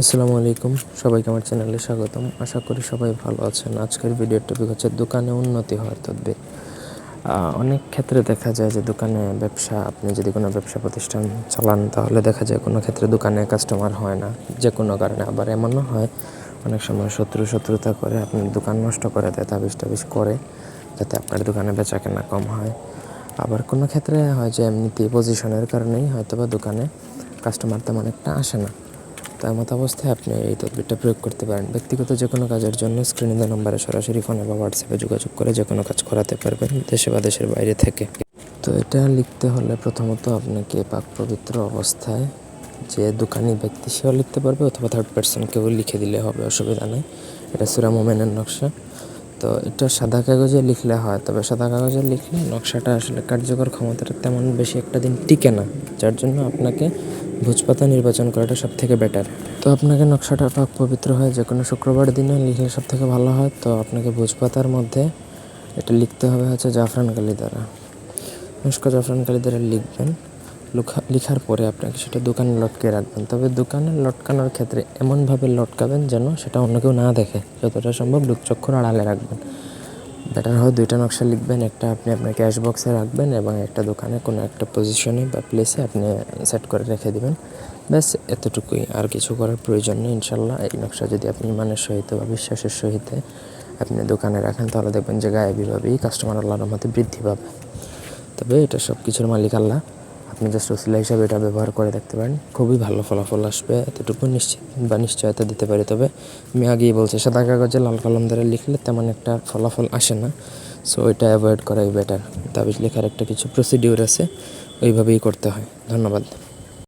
আসসালামু আলাইকুম। সবাইকে আমার চ্যানেলে স্বাগতম। আশা করি সবাই ভালো আছেন। আজকের ভিডিওর টপিক হচ্ছে দোকানে উন্নতি হওয়ার তদবির। অনেক ক্ষেত্রে দেখা যায় যে দোকানে ব্যবসা, আপনি যদি কোনো ব্যবসা প্রতিষ্ঠান চালান, তাহলে দেখা যায় কোনো ক্ষেত্রে দোকানে কাস্টমার হয় না। যে কোনো কারণে। আবার এমনও হয়, অনেক সময় শত্রু শত্রুতা করে আপনার দোকান নষ্ট করে দেয়, তাবিজ টাবিজ করে, যাতে আপনার দোকানে বেচা কেনা কম হয়। আবার কোনো ক্ষেত্রে হয় যে এমনিতেই পজিশনের কারণেই হয়তো বা দোকানে কাস্টমার তেমন একটা আসে না। তার মতো অবস্থায় আপনি এই তদবিরটা প্রয়োগ করতে পারেন। ব্যক্তিগত যে কোনো কাজের জন্য স্ক্রিনে দেওয়া নম্বরে সরাসরি ফোনে বা হোয়াটসঅ্যাপে যোগাযোগ করে যে কোনো কাজ করাতে পারবেন দেশে বা দেশের বাইরে থেকে। তো এটা লিখতে হলে প্রথমত আপনাকে পাক পবিত্র অবস্থায় যে দোকানি ব্যক্তি সেও লিখতে পারবে অথবা থার্ড পার্সন কেউ লিখে দিলে হবে, অসুবিধা নেই। এটা সুরা মোমেনের নকশা। তো এটা সাদা কাগজে লিখলে হয়, তবে সাদা কাগজে লিখলে নকশাটা আসলে কার্যকর ক্ষমতাটা তেমন বেশি একটা দিন টিকে না, যার জন্য আপনাকে ভোজপাতা নির্বাচন করাটা সব থেকে বেটার তো আপনাকে নকশাটা পাক পবিত্র হয় যে কোনো শুক্রবার দিনে লিখলে সব থেকে ভালো হয়। তো আপনাকে ভোজপাতার মধ্যে এটা লিখতে হবে হচ্ছে জাফরান কালি দ্বারা। মিষ্ক জাফরান কালি দ্বারা লিখবেন। লেখা- লেখার পরে আপনাকে সেটা দোকানে লটকে রাখবেন। তবে দোকানে লটকানোর ক্ষেত্রে এমনভাবে লটকাবেন যেন সেটা অন্য কেউ না দেখে। যতটা সম্ভব চক্ষুর আড়ালে রাখবেন। বেটার হয় দুইটা নকশা লিখবেন, একটা আপনি আপনার ক্যাশ বক্সে রাখবেন এবং একটা দোকানে কোনো একটা পজিশনে বা প্লেসে আপনি সেট করে রেখে দেবেন। ব্যাস, এতটুকুই। আর কিছু করার প্রয়োজন নেই, ইনশাল্লাহ। এই নকশা যদি আপনি মানের সহিত বা বিশ্বাসের সহিত আপনি দোকানে রাখেন, তাহলে দেখবেন যে গায়েবীভাবেই কাস্টমার আল্লাহর মধ্যে বৃদ্ধি পাবে। তবে এটা সব কিছুর মালিক আল্লাহ। আপনি জাস্ট ওসিলা হিসাবে এটা ব্যবহার করে দেখতে পারেন। খুবই ভালো ফলাফল আসবে, এতটুকু নিশ্চিত বা নিশ্চয়তা দিতে পারি। তবে আমি আগেই বলছি, সাদা কাগজে লাল কলম দ্বারা লিখলে তেমন একটা ফলাফল আসে না। সো এটা অ্যাভয়েড করাই বেটার তাবিজ লেখার একটা কিছু প্রসিডিউর আছে, ওইভাবেই করতে হয়। ধন্যবাদ।